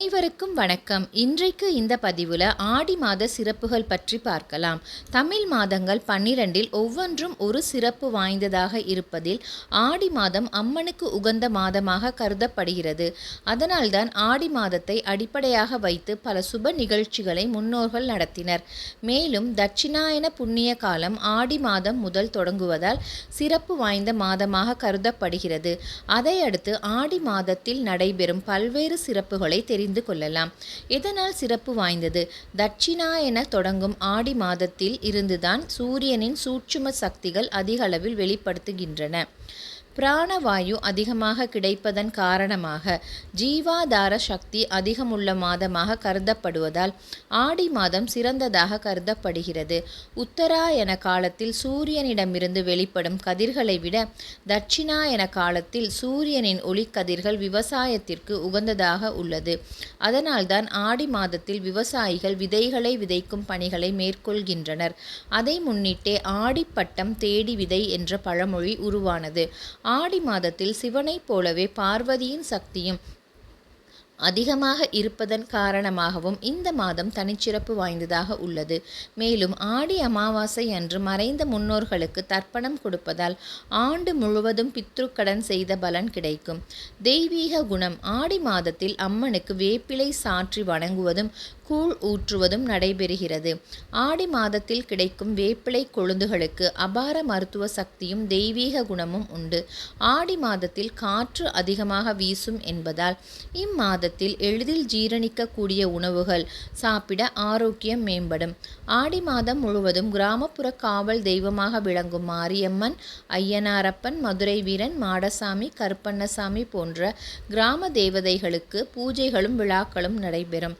அனைவருக்கும் வணக்கம். இன்றைக்கு இந்த பதிவில் ஆடி மாத சிறப்புகள் பற்றி பார்க்கலாம். தமிழ் மாதங்கள் பன்னிரண்டில் ஒவ்வொன்றும் ஒரு சிறப்பு வாய்ந்ததாக இருப்பதில் ஆடி மாதம் அம்மனுக்கு உகந்த மாதமாக கருதப்படுகிறது. அதனால்தான் ஆடி மாதத்தை அடிப்படையாக வைத்து பல சுப நிகழ்ச்சிகளை முன்னோர்கள் நடத்தினர். மேலும் தட்சிணாயன புண்ணிய காலம் ஆடி மாதம் முதல் தொடங்குவதால் சிறப்பு வாய்ந்த மாதமாக கருதப்படுகிறது. அதையடுத்து ஆடி மாதத்தில் நடைபெறும் பல்வேறு சிறப்புகளை தெரிந்து தெரிந்து கொள்ளலாம். இதனால் சிறப்பு வாய்ந்தது? தட்சிணா என தொடங்கும் ஆடி மாதத்தில் இருந்துதான் சூரியனின் சூட்சும சக்திகள் அதிகளவில் வெளிப்படுத்துகின்றன. பிராணவாயு அதிகமாக கிடைப்பதன் காரணமாக ஜீவாதார சக்தி அதிகமுள்ள மாதமாக கருதப்படுவதால் ஆடி மாதம் சிறந்ததாக கருதப்படுகிறது. உத்தராயண காலத்தில் சூரியனிடமிருந்து வெளிப்படும் கதிர்களை விட தட்சிணாயன காலத்தில் சூரியனின் ஒளிக்கதிர்கள் விவசாயத்திற்கு உகந்ததாக உள்ளது. அதனால்தான் ஆடி மாதத்தில் விவசாயிகள் விதைகளை விதைக்கும் பணிகளை மேற்கொள்கின்றனர். அதை முன்னிட்டே ஆடிப்பட்டம் தேடி விதை என்ற பழமொழி உருவானது. ஆடி மாதத்தில் சிவனைப் போலவே பார்வதியின் சக்தியும் அதிகமாக இருப்பதன் காரணமாகவும் இந்த மாதம் தனிச்சிறப்பு வாய்ந்ததாக உள்ளது. மேலும் ஆடி அமாவாசை அன்று மறைந்த முன்னோர்களுக்கு தர்ப்பணம் கொடுப்பதால் ஆண்டு முழுவதும் பித்ருக்கடன் செய்த பலன் கிடைக்கும். தெய்வீக குணம் ஆடி மாதத்தில் அம்மனுக்கு வேப்பிலை சாற்றி வணங்குவதும் கூழ் ஊற்றுவதும் நடைபெறுகிறது. ஆடி மாதத்தில் கிடைக்கும் வேப்பிலை கொழுந்துகளுக்கு அபார மருத்துவ சக்தியும் தெய்வீக குணமும் உண்டு. ஆடி மாதத்தில் காற்று அதிகமாக வீசும் என்பதால் இம்மாதத்தில் எளிதில் ஜீரணிக்கக்கூடிய உணவுகள் சாப்பிட ஆரோக்கியம் மேம்படும். ஆடி மாதம் முழுவதும் கிராமப்புற காவல் தெய்வமாக விளங்கும் மாரியம்மன் ஐயனாரப்பன் மதுரை வீரன் மாடசாமி கருப்பண்ணசாமி போன்ற கிராம தேவதைகளுக்கு பூஜைகளும் விழாக்களும் நடைபெறும்.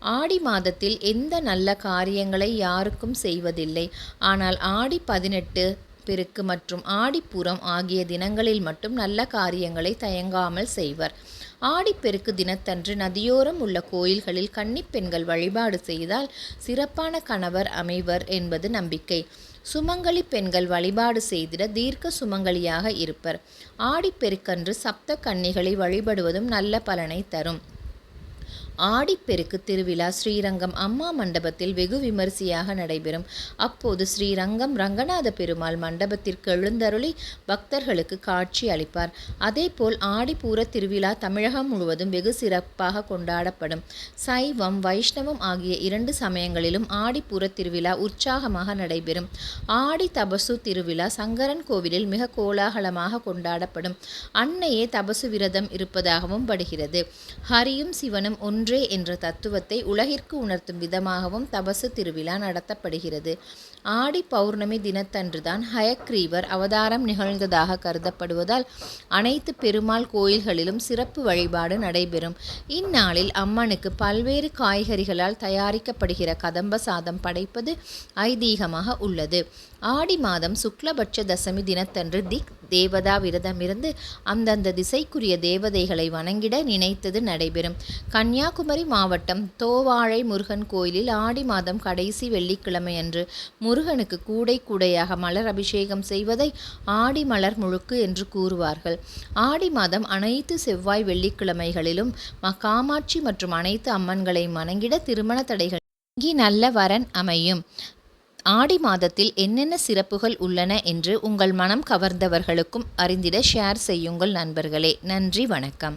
ஆடி மாதத்தில் எந்த நல்ல காரியங்களை யாருக்கும் செய்வதில்லை. ஆனால் ஆடி பதினெட்டு பெருக்கு மற்றும் ஆடிப்புறம் ஆகிய தினங்களில் மட்டும் நல்ல காரியங்களை தயங்காமல் செய்வர். ஆடிப்பெருக்கு தினத்தன்று நதியோரம் உள்ள கோயில்களில் கன்னிப்பெண்கள் வழிபாடு செய்தால் சிறப்பான கணவர் அமைவர் என்பது நம்பிக்கை. சுமங்கலி பெண்கள் வழிபாடு செய்திட தீர்க்க சுமங்கலியாக இருப்பர். ஆடிப்பெருக்கன்று சப்த கன்னிகளை வழிபடுவதும் நல்ல பலனை தரும். ஆடிப்பெருக்கு திருவிழா ஸ்ரீரங்கம் அம்மா மண்டபத்தில் வெகு விமரிசையாக நடைபெறும். அப்போது ஸ்ரீரங்கம் ரங்கநாத பெருமாள் மண்டபத்திற்கு எழுந்தருளி பக்தர்களுக்கு காட்சி அளிப்பார். அதேபோல் ஆடிப்பூர திருவிழா தமிழகம் முழுவதும் வெகு சிறப்பாக கொண்டாடப்படும். சைவம் வைஷ்ணவம் ஆகிய இரண்டு சமயங்களிலும் ஆடிப்பூர திருவிழா உற்சாகமாக நடைபெறும். ஆடி தபசு திருவிழா சங்கரன் கோவிலில் மிக கோலாகலமாக கொண்டாடப்படும். அன்னையே தபசு விரதம் இருப்பதாகவும் படுகிறது. ஹரியும் சிவனும் ஒன்று ஒன்றே என்ற தத்துவத்தை உலகிற்கு உணர்த்தும் விதமாகவும் தபசு திருவிழா நடத்தப்படுகிறது. ஆடி பௌர்ணமி தினத்தன்றுதான் ஹயக்ரீவர் அவதாரம் நிகழ்ந்ததாக கருதப்படுவதால் அனைத்து பெருமாள் கோயில்களிலும் சிறப்பு வழிபாடு நடைபெறும். இந்நாளில் அம்மனுக்கு பல்வேறு காய்கறிகளால் தயாரிக்கப்படுகிற கதம்ப சாதம் படைப்பது ஐதீகமாக உள்ளது. ஆடி மாதம் சுக்லபட்ச தசமி தினத்தன்று திக் தேவதா விரதமிருந்து அந்தந்த திசைக்குரிய தேவதைகளை வணங்கிட நினைத்தது நடைபெறும். கன்னியாகுமரி மாவட்டம் தோவாழை முருகன் கோயிலில் ஆடி மாதம் கடைசி வெள்ளிக்கிழமை அன்று முருகனுக்கு கூடை கூடையாக மலர் அபிஷேகம் செய்வதை ஆடி மலர் முழுக்கு என்று கூறுவார்கள். ஆடி மாதம் அனைத்து செவ்வாய் வெள்ளிக்கிழமைகளிலும் காமாட்சி மற்றும் அனைத்து அம்மன்களை வணங்கிட திருமண தடைகள் நல்ல வரன் அமையும். ஆடி மாதத்தில் என்னென்ன சிறப்புகள் உள்ளன என்று உங்கள் மனம் கவர்ந்தவர்களுக்கும் அறிந்திட ஷேர் செய்யுங்கள் நண்பர்களே. நன்றி வணக்கம்.